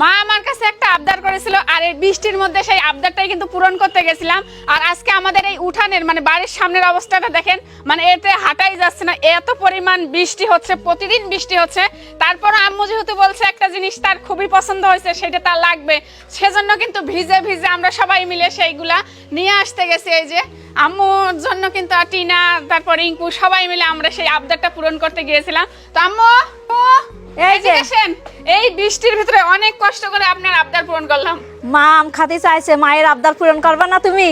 মা আমার কাছে একটা আবদার করেছিল আর এই বৃষ্টির মধ্যে সেই আবদারটাই কিন্তু পূরণ করতে গেছিলাম। আর আজকে আমাদের এই উঠানের মানে বাড়ির সামনের অবস্থাটা দেখেন মানে এতে হাঁটাই যাচ্ছে না, এত পরিমাণ বৃষ্টি হচ্ছে, প্রতিদিন বৃষ্টি হচ্ছে। তারপর আম্মু যেহেতু বলছে একটা জিনিস তার খুবই পছন্দ হয়েছে, সেটা তার লাগবে। সেজন্য কিন্তু ভিজে ভিজে আমরা সবাই মিলে সেইগুলা নিয়ে আসতে গেছি এই যে। আম্মুর জন্য কিন্তু টিনা, তারপর ইঙ্কু সবাই মিলে আমরা সেই আবদারটা পূরণ করতে গিয়েছিলাম। তো আম্মু! এই যে। আসেন। এই বৃষ্টির ভিতরে অনেক কষ্ট করে আপনার আবদার পূরণ করলাম। মা আম খাতে চাইছে মায়ের আবদার পূরণ করবা না তুমি?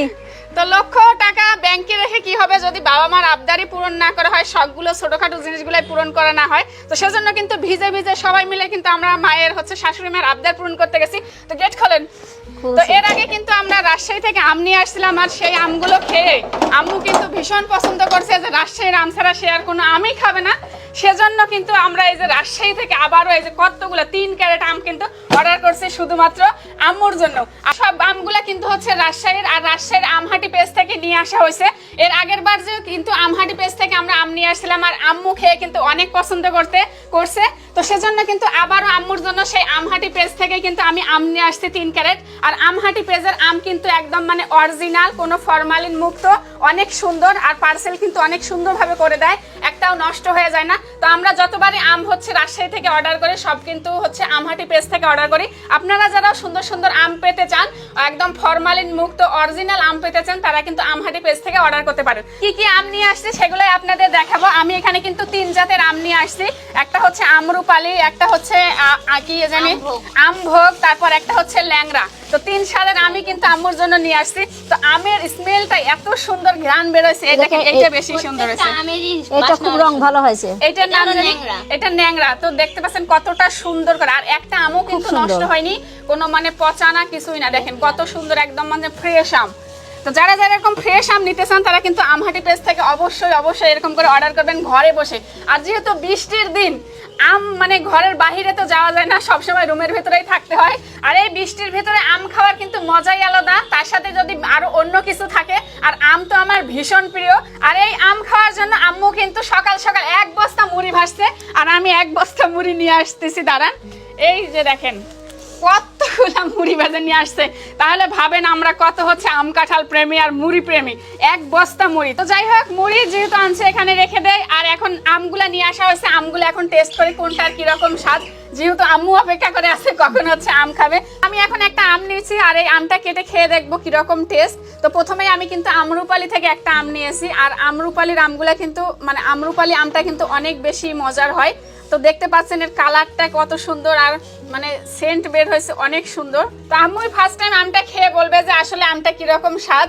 তো লক্ষ টাকা ব্যাংকে রেখে কি হবে যদি বাবা মার আবদারই পূরণ না করা হয় সবগুলো ছোটখাটো জিনিসগুলোই পূরণ করা না হয়? তো সেজন্য কিন্তু ভিজে ভিজে সবাই মিলে কিন্তু আমরা মায়ের হচ্ছে শাশুড়ি মায়ের আবদার পূরণ করতে গেছি। তো গেট খোলেন। তো এর আগে কিন্তু আমরা রাজশাহী থেকে আম নিয়ে আসছিলাম আর সেই আমগুলো খেয়ে আম্মু কিন্তু ভীষণ পছন্দ করছে যে রাজশাহীর আম ছাড়া সে আর কোনো আমই খাবে না। সেজন্য কিন্তু আমরা এই যে রাজশাহী থেকে আবারও এই যে কতগুলো তিন ক্যারেট আম কিন্তু অর্ডার করছি শুধুমাত্র আম্মুর জন্য। আর সব আমগুলো কিন্তু হচ্ছে রাজশাহীর, আর রাজশাহীর আমহাটি পেজ থেকে নিয়ে আসা হয়েছে। এর আগের বার যে কিন্তু আমহাটি পেজ থেকে আমরা আম নিয়ে আসছিলাম, আর আম্মু খেয়ে কিন্তু অনেক পছন্দ করতে, করছে। তো সেজন্য কিন্তু আবারও আম্মুর জন্য সেই আমহাটি পেজ থেকে কিন্তু আমি আম নিয়ে আসছি তিন ক্যারেট। আর আমহাটি পেজের আম কিন্তু একদম মানে অরিজিনাল কোনো ফরমালিন মুক্ত, অনেক সুন্দর, আর পার্সেল কিন্তু অনেক সুন্দরভাবে করে দেয়। একটাও নষ্ট হয়ে যায় না। তো আমরা যতবারই আম হচ্ছে রাজশাহী থেকে অর্ডার করি সব কিন্তু হচ্ছে আমহাটি পেজ থেকে অর্ডার করি। আপনারা যারা সুন্দর সুন্দর আম পেতে চান একদম ফরমালিন মুক্ত অরিজিনাল আম পেতে চান তারা কিন্তু আমহাটি পেজ থেকে অর্ডার করতে পারেন। কি কি আম নিয়ে আসছে সেগুলোই আপনাদের দেখাবো। আমি এখানে কিন্তু তিন জাতের আম নিয়ে আসছি। একটা হচ্ছে আমরুপালি একটা হচ্ছে কি জানি? আমভোগ। আমভোগ তারপর একটা হচ্ছে ল্যাংড়া। তো তিন সালের আমি কিন্তু আম্মুর জন্য নিয়ে আসছি। তো আমের স্মেলটা এত সুন্দর ঘ্রাণ বেরোচ্ছে এটা এটা বেশি সুন্দর হয়েছে। এটা খুব রং ভালো হয়েছে। নাম এটা ন্যাংরা। এটা ন্যাংরা তো দেখতে পাচ্ছেন কতটা সুন্দর করে। আর একটা আমও কিন্তু নষ্ট হয়নি কোনো মানে পচা না কিছুই না। দেখেন কত সুন্দর একদম মানে ফ্রেশ আম। তো যারা যারা এরকম ফ্রেশ আম নিতে চান, তারা কিন্তু আমহাটি পেজ থেকে অবশ্যই অবশ্যই এরকম করে অর্ডার করবেন ঘরে বসে। আর যেহেতু বৃষ্টির দিন, আম মানে ঘরের বাহিরে তো যাওয়া যায় না, সবসময় রুমের ভেতরেই থাকতে হয়। আর এই বৃষ্টির ভেতরে আম খাওয়ার কিন্তু মজাই আলাদা। তার সাথে যদি আরও অন্য কিছু থাকে, আর আম তো আমার ভীষণ প্রিয়। আর এই আম খাওয়ার জন্য আম্মু কিন্তু সকাল সকাল এক বস্তা মুড়ি ভাসছে আর আমি এক বস্তা মুড়ি নিয়ে আসতেছি, দাঁড়ান। এই যে দেখেন, কতগুলা ভাজা নিয়ে আসছে। তাহলে ভাবেন আমরা কত হচ্ছে আম কাঁঠাল প্রেমী আর মুড়ি প্রেমী। এক বস্তা মুড়ি। তো যাই হোক, মুড়ি যেহেতু আনছে এখানে রেখে দেয়, আর এখন আমগুলা নিয়ে আসা হয়েছে, আমগুলো এখন টেস্ট করে কোনটার কীরকম স্বাদ। যেহেতু আম্মু অপেক্ষা করে আছে কখন হচ্ছে আম খাবে আমি এখন একটা আম নিয়েছি আর এই আমটা কেটে খেয়ে দেখব কীরকম টেস্ট তো প্রথমে আমি কিন্তু আমরুপালি থেকে একটা আম নিয়েছি আর আমরুপালির আমগুলা কিন্তু মানে আমরুপালি আমটা কিন্তু অনেক বেশি মজার হয়। তো দেখতে পাচ্ছেন এর কালারটা কত সুন্দর আর মানে সেন্ট বের হয়েছে অনেক সুন্দর। তো আমি ফার্স্ট টাইম আমটা খেয়ে বলবে যে আসলে আমটা কীরকম স্বাদ।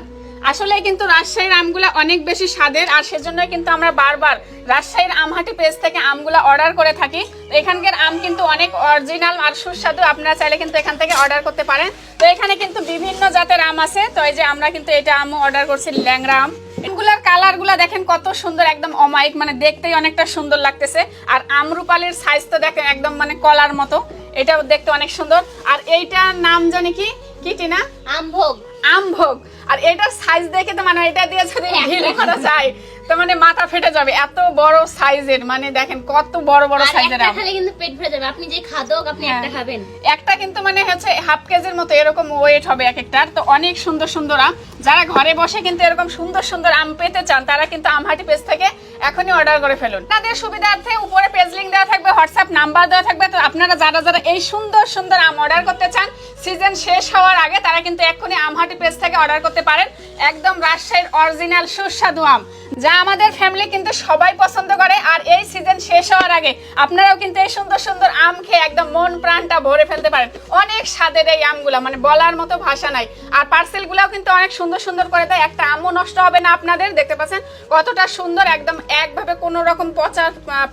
আসলে কিন্তু রাজশাহীর আমগুলা অনেক বেশি স্বাদের, আর সেজন্যই কিন্তু আমরা বারবার রাজশাহীর আমহাটি পেজ থেকে আমগুলা অর্ডার করে থাকি। এখানকার আম কিন্তু অনেক অরিজিনাল আর সুস্বাদু, আপনারা চাইলে কিন্তু এখান থেকে অর্ডার করতে পারেন। তো এখানে কিন্তু বিভিন্ন জাতের আম আছে। তো এই যে আমরা কিন্তু এটা আমও অর্ডার করছি ল্যাংরা আম। এগুলার কালারগুলা দেখেন কত সুন্দর, একদম অমায়িক মানে দেখতেই অনেকটা সুন্দর লাগতেছে। আর আমরুপালির সাইজ তো দেখেন একদম মানে কলার মতো। এটাও দেখতে অনেক সুন্দর। আর এইটার নাম জানি কি? কি টিনা? আমভোগ। আমভোগ আর এটার সাইজ দেখে তো মানে এটা দিয়ে যদি ঢিল করা যায় তো মানে মাথা ফেটে যাবে। এত বড় সাইজের মানে দেখেন কত বড় বড় সাইজের একটা আম খেলে কিন্তু পেট ভরে যাবে। আপনি যে খাদক আপনি হ্যাঁ। একটা খাবেন। একটা কিন্তু মানে হচ্ছে হাফ কেজির মতো এরকম ওয়েট হবে এক একটার। তো অনেক সুন্দর সুন্দর আম। যারা ঘরে বসে কিন্তু এরকম সুন্দর সুন্দর আম পেতে চান তারা কিন্তু আমহাটি পেজ থেকে এখনই অর্ডার করে ফেলুন। তাদের সুবিধার্থে উপরে পেজ লিঙ্ক দেওয়া থাকবে হোয়াটসঅ্যাপ নাম্বার দেওয়া থাকবে। তো আপনারা যারা যারা এই সুন্দর সুন্দর আম অর্ডার করতে চান সিজন শেষ হওয়ার আগে তারা কিন্তু এক্ষুনি আমহাটি পেজ থেকে অর্ডার করতে পারেন। একদম রাজশাহীর অরিজিনাল সুস্বাদু আম, যা আমাদের ফ্যামিলি কিন্তু সবাই পছন্দ করে, আর এই সিজন শেষ হওয়ার আগে আপনারাও কিন্তু এই সুন্দর সুন্দর আম খেয়ে একদম মন প্রাণটা ভরে ফেলতে পারেন। অনেক স্বাদের এই আমগুলা মানে বলার মতো ভাষা নাই। আর পার্সেল গুলাও কিন্তু অনেক সুন্দর সুন্দর করে দেয়, একটা আমও নষ্ট হবে না আপনাদের, দেখতে পাচ্ছেন? কতটা সুন্দর, একদম একভাবে কোনো রকম পচা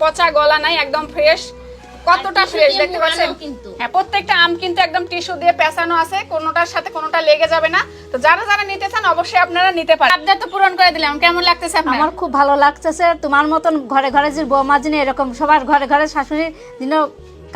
পচা গলা নাই, একদম ফ্রেশ কতটা ফ্রেশ দেখতে পাচ্ছেন? কিন্তু। হ্যাঁ প্রত্যেকটা আম কিন্তু একদম টিস্যু দিয়ে পেঁচানো আছে কোনোটার সাথে কোনোটা লেগে যাবে না। তো যারা যারা নিতে চান অবশ্যই আপনারা নিতে পারেন। আপনার তো পূরণ করে দিলাম কেমন লাগতেছে আপনার? আমার খুব ভালো লাগতেছে তোমার মতন ঘরে ঘরে যে বৌমা যিনি এরকম সবার ঘরে ঘরে শাশুড়ি যিনি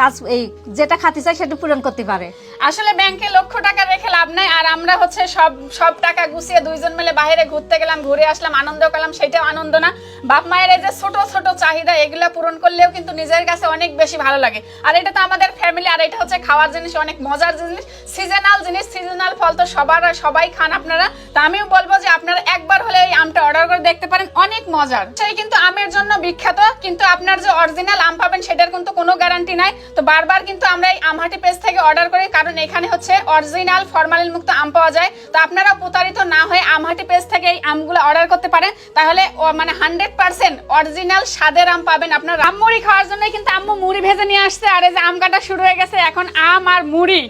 কাজ, এই যেটা খাতে চাই সেটা পূরণ করতে পারে। আসলে ব্যাংকে লক্ষ টাকা রেখে লাভ নাই, আর আমরা হচ্ছে সব সব টাকা গুছিয়ে দুইজন মিলে বাইরে ঘুরতে গেলাম, ঘুরে আসলাম, আনন্দ করলাম, সেটাও আনন্দ না। বাপ মায়ের এই যে ছোট ছোট চাহিদা, এগুলো পূরণ করলেও কিন্তু নিজের কাছে অনেক বেশি ভালো লাগে। আর এটা তো আমাদের ফ্যামিলি আর এটা হচ্ছে খাওয়ার জিনিস, অনেক মজার জিনিস সিজনাল জিনিস সিজনাল ফল তো সবার সবাই খান আপনারা। তা আমিও বলব যে আপনারা একবার হলে এই আমটা অর্ডার করে দেখতে পারেন, অনেক মজার। সেই কিন্তু আমের জন্য বিখ্যাত, কিন্তু আপনার যে অরিজিনাল আম পাবেন সেটার কিন্তু কোনো গ্যারান্টি নাই। তো বারবার কিন্তু আমরা এই আমহাটি পেজ থেকে অর্ডার করি, কারণ এখানে হচ্ছে অরিজিনাল ফরমালিন মুক্ত আম পাওয়া যায়। তো আপনারা প্রতারিত না হয়ে আমহাটি পেজ থেকে এই আমগুলো অর্ডার করতে পারেন। তাহলে মানে হান্ড্রেড পার্সেন্ট অরিজিনাল স্বাদের আম পাবেন আপনার। আম মুড়ি খাওয়ার জন্য কিন্তু আম্মু মুড়ি ভেজে নিয়ে আসছে, আর এই যে আম কাটা শুরু হয়ে গেছে, এখন আম আর মুড়ি।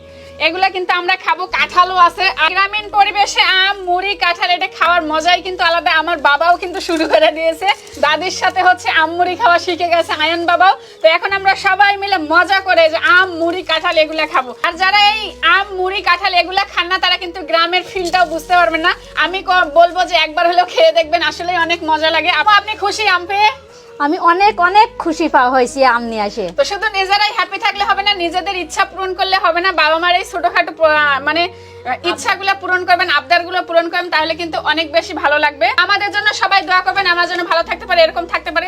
এগুলা কিন্তু আমরা খাব, কাঁঠালও আছে। গ্রামীণ পরিবেশে আম, মুড়ি, কাঁঠাল, এটা খাওয়ার মজাই কিন্তু আলাদা। আমার বাবাও কিন্তু শুরু করে দিয়েছে। দাদির সাথে হচ্ছে আম, মুড়ি খাওয়া শিখে গেছে আয়ন বাবাও। তো এখন আমরা সবাই মিলে মজা করে যে আম, মুড়ি, কাঁঠাল এগুলা খাব। আর যারা এই আম, মুড়ি, কাঁঠাল এগুলা খান না, তারা কিন্তু গ্রামের ফিলটাও বুঝতে পারবেন না। আমি বলব যে একবার হলেও খেয়ে দেখবেন আসলে অনেক মজা লাগে। আপু, আপনি খুশি আম পেয়ে? আমি অনেক অনেক খুশি পা হয়েছি আমনি আসে তো শুধু নিজেরাই হ্যাপি থাকলে হবে না, নিজেদের ইচ্ছা পূরণ করলে হবে না বাবা মার এই ছোটখাটো মানে ইচ্ছাগুলো পূরণ করবেন, আবদারগুলো পূরণ করবেন, তাহলে কিন্তু অনেক বেশি ভালো লাগবে। আমাদের জন্য সবাই দোয়া করবেন, আমার জন্য ভালো থাকতে পারে, এরকম থাকতে পারি।